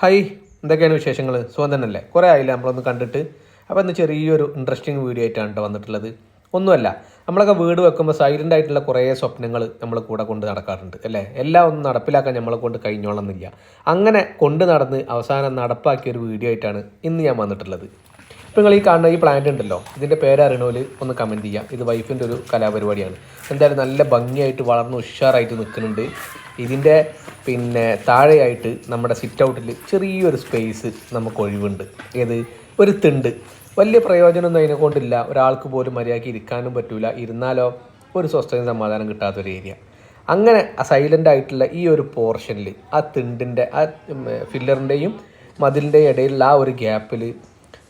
Hi എന്തൊക്കെയാണ് വിശേഷങ്ങൾ സുഖം തന്നെയല്ലേ? കുറേ ആയില്ല നമ്മളൊന്ന് കണ്ടിട്ട്? അപ്പോൾ ഇന്ന് ചെറിയൊരു ഇൻട്രസ്റ്റിംഗ് വീഡിയോ ആയിട്ടാണ് വന്നിട്ടുള്ളത്. ഒന്നുമല്ല നമ്മളൊക്കെ വീട് വെക്കുമ്പോൾ സൈലന്റ് ആയിട്ടുള്ള കുറേ സ്വപ്നങ്ങൾ നമ്മൾ കൂടെ കൊണ്ട് നടക്കാറുണ്ട് അല്ലേ? എല്ലാം ഒന്നും നടപ്പിലാക്കാൻ നമ്മളെ കൊണ്ട് കഴിഞ്ഞോളന്നില്ല. അങ്ങനെ കൊണ്ട് നടന്ന് അവസാനം നടപ്പാക്കിയ ഒരു വീഡിയോ ആയിട്ടാണ് ഇന്ന് ഞാൻ വന്നിട്ടുള്ളത്. ഇപ്പോൾ നിങ്ങൾ ഈ കാണുന്ന ഈ പ്ലാന്റ് ഉണ്ടല്ലോ ഇതിന്റെ പേരറിയണോൽ ഒന്ന് കമന്റ് ചെയ്യുക ഇത് വൈഫിന്റെ ഒരു കലാപരിപാടിയാണ്. എന്തായാലും നല്ല ഭംഗിയായിട്ട് വളർന്ന് ഉഷാറായിട്ട് നിൽക്കുന്നുണ്ട്. ഇതിന്റെ പിന്നെ താഴെയായിട്ട് നമ്മുടെ സിറ്റ് ഔട്ടിൽ ചെറിയൊരു സ്പേസ് നമുക്ക് ഒഴിവുണ്ട്. ഏത്? ഒരു തിണ്ട്. വലിയ പ്രയോജനമൊന്നും അതിനെ കൊണ്ടില്ല. ഒരാൾക്ക് പോലും മര്യാദയ്ക്ക് ഇരിക്കാനും പറ്റില്ല ഇരുന്നാലോ ഒരു സ്വസ്ഥയും സമാധാനം കിട്ടാത്തൊരു ഏരിയ അങ്ങനെ സൈലന്റ് ആയിട്ടുള്ള ഈ ഒരു പോർഷനിൽ ആ തിണ്ടിന്റെ ആ ഫില്ലറിന്റെയും മതിലിന്റെയും ഇടയിലുള്ള ആ ഒരു ഗ്യാപ്പിൽ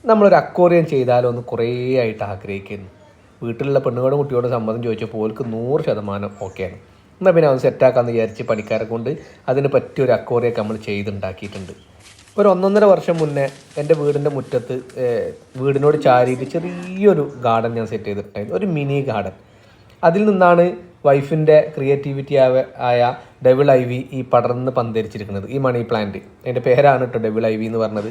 നമ്മളൊരു അക്വോറിയം ചെയ്താലോ എന്ന് കുറേ ആയിട്ട് ആഗ്രഹിക്കുന്നു. വീട്ടിലുള്ള പെണ്ണുങ്ങളും കുട്ടിയോടും സമ്മതം ചോദിച്ചപ്പോൾ ഓർക്ക് നൂറ് ശതമാനം ഓക്കെയാണ് എന്നാൽ പിന്നെ അത് സെറ്റാക്കാമെന്ന് വിചാരിച്ച് പണിക്കാരെ കൊണ്ട് അതിന് പറ്റിയ ഒരു അക്വോറിയൊക്കെ നമ്മൾ ചെയ്തുണ്ടാക്കിയിട്ടുണ്ട്. ഒരു ഒന്നൊന്നര വർഷം മുന്നേ എന്റെ വീടിന്റെ മുറ്റത്ത് വീടിനോട് ചാരിയിട്ട് ചെറിയൊരു ഗാർഡൻ ഞാൻ സെറ്റ് ചെയ്തിട്ടുണ്ടായിരുന്നു. ഒരു മിനി ഗാർഡൻ അതിൽ നിന്നാണ് വൈഫിന്റെ ക്രിയേറ്റിവിറ്റി ആയ ആയ ഡെവിൾ ഐ വി ഈ പടർന്ന് പന്തരിച്ചിരിക്കുന്നത്. ഈ മണി പ്ലാന്റ് അതിന്റെ പേരാണ് കേട്ടോ ഡെവിൾ ഐ വി എന്ന് പറഞ്ഞത്.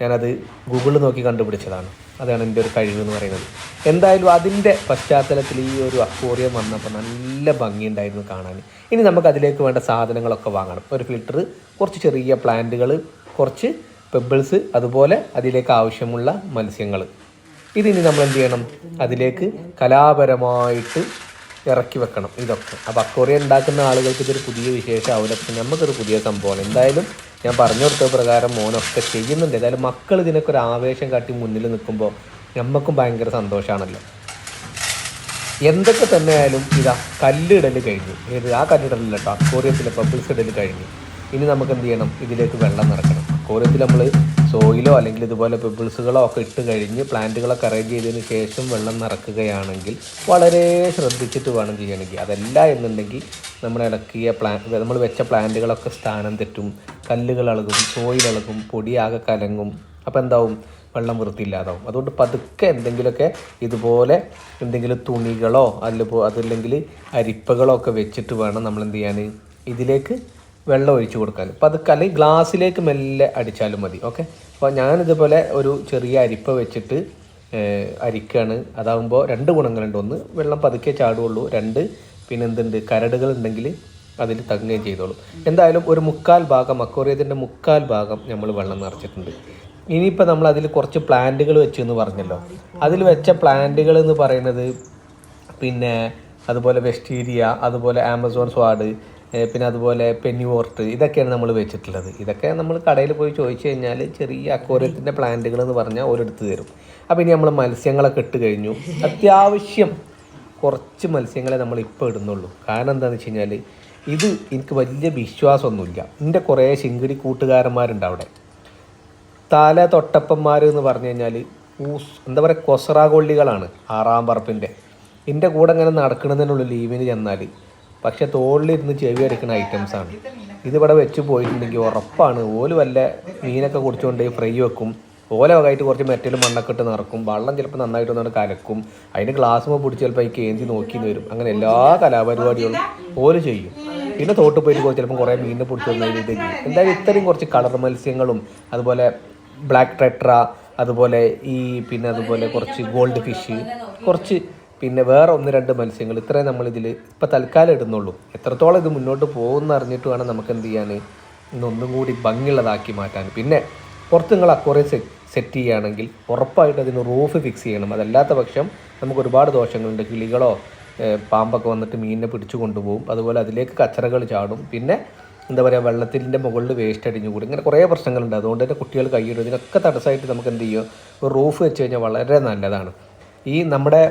ഞാനത് ഗൂഗിളിൽ നോക്കി കണ്ടുപിടിച്ചതാണ്. അതാണ് എന്റെ ഒരു കഴിവ് എന്ന് പറയുന്നത്. എന്തായാലും അതിന്റെ പശ്ചാത്തലത്തിൽ ഈ ഒരു അക്വോറിയം വന്നപ്പോൾ നല്ല ഭംഗിയുണ്ടായിരുന്നു കാണാൻ. ഇനി നമുക്ക് അതിലേക്ക് വേണ്ട സാധനങ്ങളൊക്കെ വാങ്ങണം. ഒരു ഫിൽറ്റർ കുറച്ച് ചെറിയ പ്ലാന്റുകൾ കുറച്ച് പെബിൾസ് അതുപോലെ അതിലേക്ക് ആവശ്യമുള്ള മത്സ്യങ്ങൾ ഇതിനി നമ്മൾ എന്ത് ചെയ്യണം? അതിലേക്ക് കലാപരമായിട്ട് ഇറക്കി വെക്കണം ഇതൊക്കെ. അപ്പോൾ അക്വോറിയം ഉണ്ടാക്കുന്ന ആളുകൾക്ക് ഇതൊരു പുതിയ വിശേഷമാവില്ല. പക്ഷെ നമുക്കൊരു പുതിയ സംഭവമാണ്. എന്തായാലും ഞാൻ പറഞ്ഞു കൊടുത്ത പ്രകാരം മോനൊക്കെ ചെയ്യുന്നുണ്ട്. ഏതായാലും മക്കൾ ഇതിനൊക്കെ ഒരു ആവേശം കാട്ടി മുന്നിൽ നിൽക്കുമ്പോൾ നമുക്കും ഭയങ്കര സന്തോഷമാണല്ലോ എന്തൊക്കെ തന്നെ ആയാലും ഇതാ കല്ലിടൽ കഴിഞ്ഞു. ഏത് ആ കല്ലിടലില്ല കേട്ടോ അക്വോറിയത്തിലെ പബ്ലിക്സ് ഇടൽ കഴിഞ്ഞു. ഇനി നമുക്ക് എന്ത് ചെയ്യണം? ഇതിലേക്ക് വെള്ളം നിറക്കണം. അക്വോറിയത്തിൽ നമ്മൾ സോയിലോ അല്ലെങ്കിൽ ഇതുപോലെ പെബിൾസുകളോ ഒക്കെ ഇട്ട് കഴിഞ്ഞ് പ്ലാന്റുകളൊക്കെ അറേഞ്ച് ചെയ്തതിന് ശേഷം വെള്ളം നിറക്കുകയാണെങ്കിൽ വളരെ ശ്രദ്ധിച്ചിട്ട് വേണം ചെയ്യണമെങ്കിൽ. അതല്ല എന്നുണ്ടെങ്കിൽ നമ്മൾ ഇളക്കിയ പ്ലാന്റ് നമ്മൾ വെച്ച പ്ലാന്റുകളൊക്കെ സ്ഥാനം തെറ്റും. കല്ലുകൾ ഇളകും സോയിൽ ഇളകും പൊടിയാകെ കലങ്ങും. അപ്പോൾ എന്താവും? വെള്ളം വൃത്തിയില്ലാതാവും. അതുകൊണ്ട് പതുക്കെ എന്തെങ്കിലുമൊക്കെ ഇതുപോലെ എന്തെങ്കിലും തുണികളോ അല്ലെങ്കിൽ അതല്ലെങ്കിൽ അരിപ്പകളോ ഒക്കെ വെച്ചിട്ട് വേണം നമ്മൾ എന്ത് ചെയ്യാൻ. ഇതിലേക്ക് വെള്ളം ഒഴിച്ച് കൊടുക്കാൻ പതുക്കെ അല്ലെങ്കിൽ ഗ്ലാസ്സിലേക്ക് മെല്ലെ അടിച്ചാലും മതി. ഓക്കെ? അപ്പോൾ ഞാനിതുപോലെ ഒരു ചെറിയ അരിപ്പ വെച്ചിട്ട് അരിക്കാണ്. അതാകുമ്പോൾ രണ്ട് ഗുണങ്ങളുണ്ട്. ഒന്ന് വെള്ളം പതുക്കെ ചാടുകയുള്ളൂ രണ്ട് പിന്നെ എന്തുണ്ട്? കരടുകൾ ഉണ്ടെങ്കിൽ അതിൽ തങ്ങുകയും ചെയ്തോളൂ. എന്തായാലും ഒരു മുക്കാൽ ഭാഗം അക്വോറിയത്തിന്റെ മുക്കാൽ ഭാഗം നമ്മൾ വെള്ളം നിറച്ചിട്ടുണ്ട്. ഇനിയിപ്പോൾ നമ്മൾ അതിൽ കുറച്ച് പ്ലാന്റുകൾ വെച്ചു എന്ന് പറഞ്ഞല്ലോ. അതിൽ വെച്ച പ്ലാന്റുകൾ എന്ന് പറയുന്നത് പിന്നെ അതുപോലെ വെസ്റ്റീരിയ അതുപോലെ ആമസോൺ സ്വാഡ് പിന്നെ അതുപോലെ പെന്നി വോർട്ട് ഇതൊക്കെയാണ് നമ്മൾ വെച്ചിട്ടുള്ളത്. ഇതൊക്കെ നമ്മൾ കടയിൽ പോയി ചോദിച്ചു കഴിഞ്ഞാൽ ചെറിയ അക്വോറിയത്തിന്റെ പ്ലാന്റുകൾ എന്ന് പറഞ്ഞാൽ ഓരോടുത്ത് തരും. അപ്പോൾ ഇനി നമ്മൾ മത്സ്യങ്ങളൊക്കെ ഇട്ട് കഴിഞ്ഞു. അത്യാവശ്യം കുറച്ച് മത്സ്യങ്ങളെ നമ്മൾ ഇപ്പോൾ ഇടുന്നുള്ളൂ. കാരണം എന്താണെന്ന് വെച്ച് കഴിഞ്ഞാൽ ഇത് എനിക്ക് വലിയ വിശ്വാസമൊന്നുമില്ല. എന്റെ കുറേ ശിങ്കിടി കൂട്ടുകാരന്മാരുണ്ട് അവിടെ. തല തൊട്ടപ്പന്മാർ എന്ന് പറഞ്ഞു കഴിഞ്ഞാൽ ഊസ് എന്താ പറയുക കൊസറാകൊള്ളികളാണ് ആറാം പറപ്പിന്റെ എന്റെ കൂടെ ഇങ്ങനെ നടക്കണമെന്നുള്ള ലീവിന് ചെന്നാൽ പക്ഷെ തോളിലിരുന്ന് ചെവി അടിക്കുന്ന ഐറ്റംസാണ് ഇതിവിടെ വെച്ച് പോയിട്ടുണ്ടെങ്കിൽ ഉറപ്പാണ്. ഓൽ വല്ല മീനൊക്കെ കുടിച്ചുകൊണ്ട് ഫ്രൈ വെക്കും. ഓല വകായിട്ട് കുറച്ച് മെറ്റൽ മണ്ണൊക്കെ ഇട്ട് നിറക്കും. വെള്ളം ചിലപ്പോൾ നന്നായിട്ട് ഒന്നാണ് കലക്കും. അതിന് ഗ്ലാസ് പിടിച്ച് ചിലപ്പോൾ ഈ കേന്തി നോക്കി വരും. അങ്ങനെ എല്ലാ കലാപരിപാടികളും ഓൽ ചെയ്യും. പിന്നെ തോട്ട് പോയിട്ട് പോയി ചിലപ്പോൾ കുറേ മീനിനെ പിടിച്ച് വന്നതിന് ഇത് എന്തായാലും ഇത്രയും കുറച്ച് കളർ മത്സ്യങ്ങളും അതുപോലെ ബ്ലാക്ക് ട്രെട്ര അതുപോലെ ഈ പിന്നെ അതുപോലെ കുറച്ച് ഗോൾഡ് ഫിഷ് കുറച്ച് പിന്നെ വേറെ ഒന്ന് രണ്ട് മത്സ്യങ്ങൾ ഇത്രയും നമ്മളിതിൽ ഇപ്പോൾ ഇപ്പം തൽക്കാലം ഇടുന്നുള്ളൂ. എത്രത്തോളം ഇത് മുന്നോട്ട് പോകുമെന്ന് അറിഞ്ഞിട്ട് വേണം നമുക്ക് എന്ത് ചെയ്യാൻ. ഇന്നൊന്നും കൂടി ഭംഗിയുള്ളതാക്കി മാറ്റാൻ. പിന്നെ പുറത്ത് നിങ്ങൾ അക്വറിയം സെറ്റ് ചെയ്യുകയാണെങ്കിൽ ഉറപ്പായിട്ട് അതിന് റൂഫ് ഫിക്സ് ചെയ്യണം. അതല്ലാത്ത പക്ഷം നമുക്ക് ഒരുപാട് ദോഷങ്ങളുണ്ട്. കിളികളോ പാമ്പൊക്കെ വന്നിട്ട് മീനിനെ പിടിച്ചു കൊണ്ടുപോകും. അതുപോലെ അതിലേക്ക് കച്ചറകൾ ചാടും. പിന്നെ എന്താ പറയുക വെള്ളത്തിന്റെ മുകളിൽ വേസ്റ്റ് അടിഞ്ഞു കൂടും. ഇങ്ങനെ കുറേ പ്രശ്നങ്ങളുണ്ട്. അതുകൊണ്ട് തന്നെ കുട്ടികൾ കൈയിടും. ഇതിനൊക്കെ തടസ്സമായിട്ട് നമുക്ക് എന്ത് ചെയ്യും ഒരു റൂഫ് വെച്ച് കഴിഞ്ഞാൽ വളരെ നല്ലതാണ്. ഈ നമ്മുടെ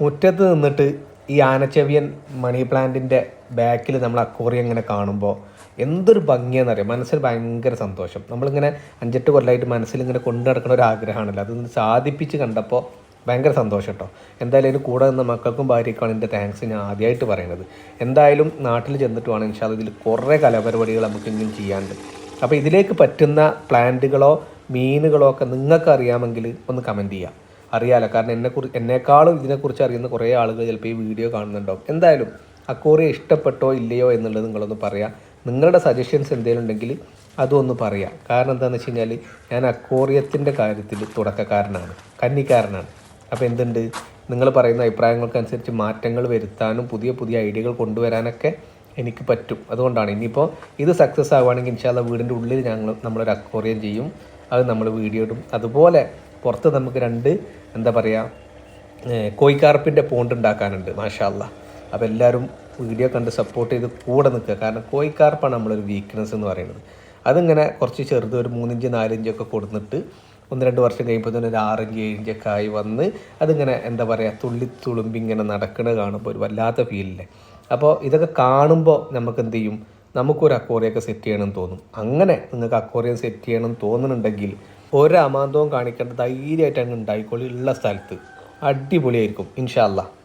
മുറ്റത്ത് നിന്നിട്ട് ഈ ആനച്ചെവിയൻ മണി പ്ലാന്റിന്റെ ബാക്കിൽ നമ്മൾ അക്വറി ഇങ്ങനെ കാണുമ്പോൾ എന്തൊരു ഭംഗിയാണെന്നറിയാം മനസ്സിൽ ഭയങ്കര സന്തോഷം. നമ്മളിങ്ങനെ അഞ്ചെട്ട് കൊല്ലമായിട്ട് മനസ്സിൽ ഇങ്ങനെ കൊണ്ടു നടക്കുന്ന ഒരു ആഗ്രഹമാണല്ലോ. അതൊന്ന് സാധിപ്പിച്ച് കണ്ടപ്പോൾ ഭയങ്കര സന്തോഷം കേട്ടോ എന്തായാലും ഇതിന് കൂടെ നിന്ന മക്കൾക്കും ഭാര്യയ്ക്കാണ് എന്റെ താങ്ക്സ് ഞാൻ ആദ്യമായിട്ട് പറയുന്നത് എന്തായാലും നാട്ടിൽ ചെന്നിട്ട് വേണം ഇൻഷാൽ ഇതിൽ കുറേ കലാപരിപാടികൾ നമുക്ക് ഇനിയും ചെയ്യാനുണ്ട്. അപ്പോൾ ഇതിലേക്ക് പറ്റുന്ന പ്ലാന്റുകളോ മീനുകളോ ഒക്കെ നിങ്ങൾക്ക് അറിയാമെങ്കിൽ ഒന്ന് കമന്റ് ചെയ്യാം. അറിയാലോ. കാരണം എന്നെ എന്നെക്കുറി എന്നെക്കാളും ഇതിനെക്കുറിച്ച് അറിയുന്ന കുറേ ആളുകൾ ചിലപ്പോൾ ഈ വീഡിയോ കാണുന്നുണ്ടാവും എന്തായാലും അക്കോറിയ ഇഷ്ടപ്പെട്ടോ ഇല്ലയോ എന്നുള്ളത് നിങ്ങളൊന്ന് പറയാം. നിങ്ങളുടെ സജഷൻസ് എന്തെങ്കിലും ഉണ്ടെങ്കിൽ അതൊന്ന് പറയാം. കാരണം എന്താണെന്ന് വെച്ച് കഴിഞ്ഞാൽ ഞാൻ അക്കോറിയത്തിന്റെ കാര്യത്തിൽ തുടക്കക്കാരനാണ് കന്നിക്കാരനാണ്. അപ്പോൾ എന്തുണ്ട്? നിങ്ങൾ പറയുന്ന അഭിപ്രായങ്ങൾക്കനുസരിച്ച് മാറ്റങ്ങൾ വരുത്താനും പുതിയ പുതിയ ഐഡിയകൾ കൊണ്ടുവരാനൊക്കെ എനിക്ക് പറ്റും. അതുകൊണ്ടാണ് ഇനിയിപ്പോൾ ഇത് സക്സസ് ആവുകയാണെങ്കിൽ ഇൻഷാല്ല വീടിന്റെ ഉള്ളിൽ ഞങ്ങൾ നമ്മളൊരു അക്വോറിയം ചെയ്യും. അത് നമ്മൾ വീഡിയോ ഇടും. അതുപോലെ പുറത്ത് നമുക്ക് രണ്ട് എന്താ പറയുക കോയിക്കാർപ്പിന്റെ പോണ്ട് ഉണ്ടാക്കാനുണ്ട് മാഷാല്ല അപ്പോൾ എല്ലാവരും വീഡിയോ കണ്ട് സപ്പോർട്ട് ചെയ്ത് കൂടെ നിൽക്കുക. കാരണം കോയിക്കാർപ്പാണ് നമ്മളൊരു വീക്ക്നെസ് എന്ന് പറയുന്നത്. അതിങ്ങനെ കുറച്ച് ചെറുത് ഒരു മൂന്നിഞ്ച് നാലിഞ്ചൊക്കെ കൊടുത്തിട്ട് ഒന്ന് രണ്ട് വർഷം കഴിയുമ്പോൾ തന്നെ ഒരു ആറിഞ്ച് ഏഴിഞ്ചൊക്കെ ആയി വന്ന് അതിങ്ങനെ എന്താ പറയുക തുള്ളി തുളുമ്പി ഇങ്ങനെ നടക്കുന്നത് കാണുമ്പോൾ ഒരു വല്ലാത്ത ഫീലില്ലേ അപ്പോൾ ഇതൊക്കെ കാണുമ്പോൾ നമുക്ക് എന്ത് ചെയ്യും? നമുക്കൊരു അക്കോറിയൊക്കെ സെറ്റ് ചെയ്യണമെന്ന് തോന്നും. അങ്ങനെ നിങ്ങൾക്ക് അക്കോറിയം സെറ്റ് ചെയ്യണം തോന്നുന്നുണ്ടെങ്കിൽ ഒരു അമാന്തവും കാണിക്കേണ്ട ധൈര്യമായിട്ട് അങ്ങ് ഉണ്ടായിക്കോളി ഉള്ള സ്ഥലത്ത്. അടിപൊളിയായിരിക്കും ഇൻഷാല്ല